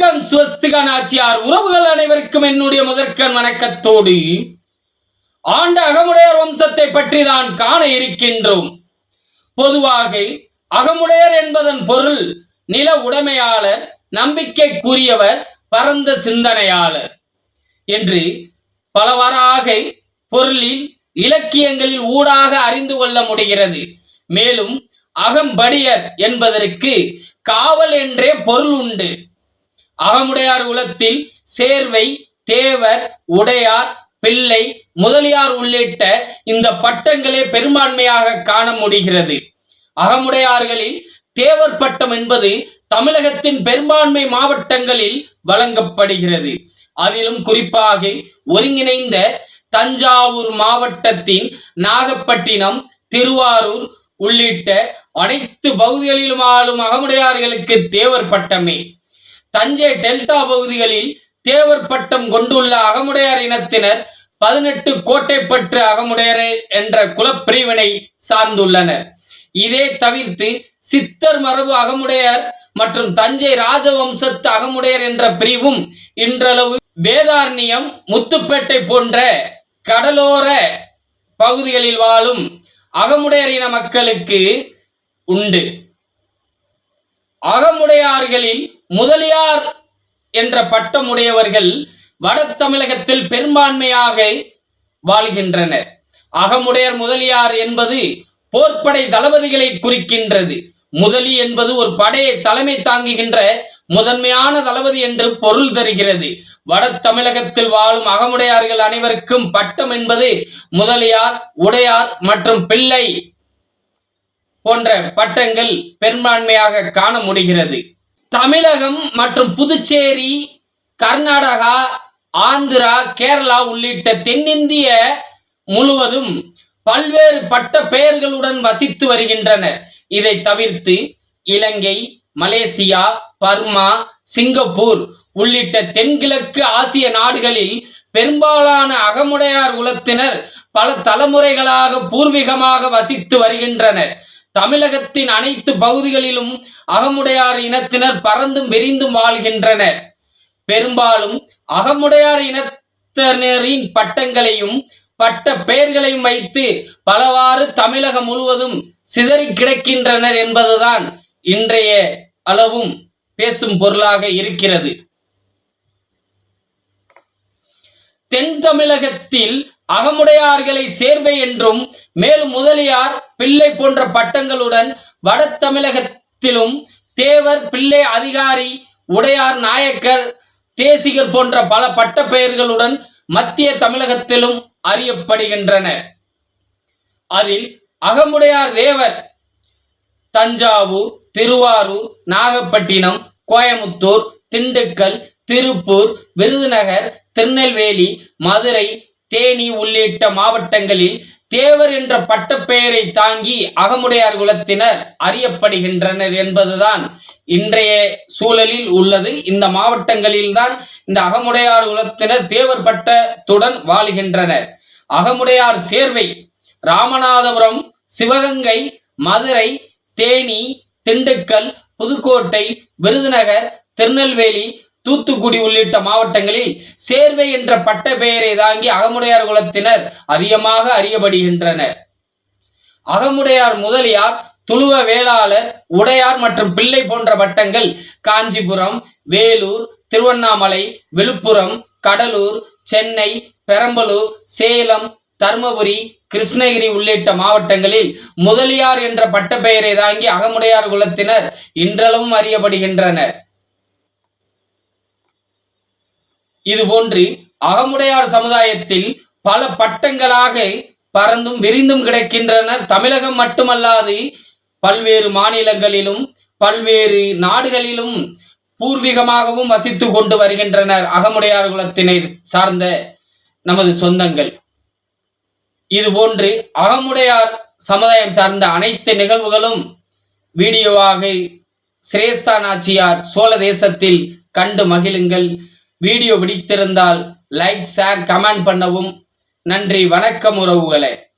வணக்கம் சுவஸ்திகா நாச்சியார். உறவுகள் அனைவருக்கும் என்னுடைய முதற்கண் வணக்கத்தோடு ஆண்ட அகமுடையார் வம்சத்தை பற்றி தான் காண இருக்கின்றோம். பொதுவாக அகமுடையர் என்பதன் பொருள் நில உடைமையாளர் நம்பிக்கைக்குரியவர் பரந்த சிந்தனையாளர் என்று பலவாறாக பொருளில் இலக்கியங்களில் ஊடாக அறிந்து கொள்ள முடிகிறது. மேலும் அகம்படியர் என்பதற்கு காவல் என்றே பொருள் உண்டு. அகமுடையார் குலத்தில் சேர்வை தேவர் உடையார் பிள்ளை முதலியார் உள்ளிட்ட இந்த பட்டங்களே பெரும்பான்மையாக காண முடிகிறது. அகமுடையார்களில் தேவர் பட்டம் என்பது தமிழகத்தின் பெரும்பான்மை மாவட்டங்களில் வழங்கப்படுகிறது. அதிலும் குறிப்பாக ஒருங்கிணைந்த தஞ்சாவூர் மாவட்டத்தின் நாகப்பட்டினம் திருவாரூர் உள்ளிட்ட அனைத்து பகுதிகளிலும் ஆளும் அகமுடையார்களுக்கு தேவர் பட்டமே. தஞ்சை டெல்டா பகுதிகளில் தேவர் பட்டம் கொண்டுள்ள அகமுடையார் இனத்தினர் பதினெட்டு கோட்டைப்பற்று அகமுடையர் என்ற குலப்பிரிவினை சார்ந்துள்ளனர். இதே தவிர்த்து சித்தர் மரபு அகமுடையர் மற்றும் தஞ்சை ராஜவம்சத்து அகமுடையர் என்ற பிரிவும் இன்றளவு வேதாரண்யம் முத்துப்பேட்டை போன்ற கடலோர பகுதிகளில் வாழும் அகமுடையர் இன மக்களுக்கு உண்டு. அகமுடையார்களில் முதலியார் என்ற பட்டமுடையவர்கள் வட தமிழகத்தில் பெரும்பான்மையாக வாழ்கின்றனர். அகமுடையர் முதலியார் என்பது போர்ப்படை தளபதிகளை குறிக்கின்றது. முதலி என்பது ஒரு படையை தலைமை தாங்குகின்ற முதன்மையான தளபதி என்று பொருள் தருகிறது. வட தமிழகத்தில் வாழும் அகமுடையார்கள் அனைவருக்கும் பட்டம் என்பது முதலியார் உடையார் மற்றும் பிள்ளை போன்ற பட்டங்கள் பெரும்பான்மையாக காண முடிகிறது. தமிழகம் மற்றும் புதுச்சேரி கர்நாடகா ஆந்திரா கேரளா உள்ளிட்ட தென்னிந்திய முழுவதும் பல்வேறு பட்ட பெயர்களுடன் வசித்து வருகின்றனர் இதை தவிர்த்து இலங்கை மலேசியா பர்மா சிங்கப்பூர் உள்ளிட்ட தென்கிழக்கு ஆசிய நாடுகளில் பெரும்பாலான அகமுடையார் குலத்தினர் பல தலைமுறைகளாக பூர்வீகமாக வசித்து வருகின்றனர். தமிழகத்தின் அனைத்து பகுதிகளிலும் அகமுடையார் இனத்தினர் பறந்தும் விரிந்தும் வாழ்கின்றனர் பெரும்பாலும் அகமுடையார் இனத்தினரின் பட்டங்களையும் பட்ட பெயர்களையும் வைத்து பலவாறு தமிழகம் முழுவதும் சிதறி கிடக்கின்றனர் என்பதுதான் இன்றைய அளவும் பேசும் பொருளாக இருக்கிறது. தென் தமிழகத்தில் அகமுடையார்களை சேர்வை என்றும் மேலும் முதலியார் பிள்ளை போன்ற பட்டங்களுடன் வட தமிழகத்திலும் தேவர் பிள்ளை அதிகாரி உடையார் நாயக்கர் தேசிகர் போன்ற பல பட்ட பெயர்களுடன் மத்திய தமிழகத்திலும் அறியப்படுகின்றன. அதில் அகமுடையார் தேவர் தஞ்சாவூர் திருவாரூர் நாகப்பட்டினம் கோயமுத்தூர் திண்டுக்கல் திருப்பூர் விருதுநகர் திருநெல்வேலி மதுரை தேனி உள்ளிட்ட மாவட்டங்களில் தேவர் என்ற பட்டப்பெயரை தாங்கி அகமுடையார் குலத்தினர் அறியப்படுகின்றனர் என்பதுதான் இன்றைய சூழலில் உள்ளது. இந்த மாவட்டங்களில்தான் இந்த அகமுடையார் குலத்தினர் தேவர் பட்டத்துடன் வாழ்கின்றனர். அகமுடையார் சேர்வை ராமநாதபுரம் சிவகங்கை மதுரை தேனி திண்டுக்கல் புதுக்கோட்டை விருதுநகர் திருநெல்வேலி தூத்துக்குடி உள்ளிட்ட மாவட்டங்களில் சேர்வை என்ற பட்ட பெயரை தாங்கி அகமுடையார் குலத்தினர் அதிகமாக அறியப்படுகின்றனர். அகமுடையார் முதலியார் துளுவ வேளாளர் உடையார் மற்றும் பிள்ளை போன்ற பட்டங்கள் காஞ்சிபுரம் வேலூர் திருவண்ணாமலை விழுப்புரம் கடலூர் சென்னை பெரம்பலூர் சேலம் தர்மபுரி கிருஷ்ணகிரி உள்ளிட்ட மாவட்டங்களில் முதலியார் என்ற பட்டப்பெயரை தாங்கி அகமுடையார் குலத்தினர் இன்றளவும் அறியப்படுகின்றனர். இதுபோன்று அகமுடையார் சமுதாயத்தில் பல பட்டங்களாக பறந்தும் விரிந்தும் கிடக்கின்றனர் தமிழகம் மட்டுமல்லாது பல்வேறு மாநிலங்களிலும் பல்வேறு நாடுகளிலும் பூர்வீகமாகவும் வசித்து கொண்டு வருகின்றனர் அகமுடையார் குலத்தினை சார்ந்த நமது சொந்தங்கள். இதுபோன்று அகமுடையார் சமுதாயம் சார்ந்த அனைத்து நிகழ்வுகளும் வீடியோவாக சிரேஸ்தா நாச்சியார் சோழ தேசத்தில் கண்டு மகிழுங்கள். வீடியோ பிடித்திருந்தால் லைக் ஷேர் கமெண்ட் பண்ணவும் நன்றி. வணக்கம் உறவுகளே.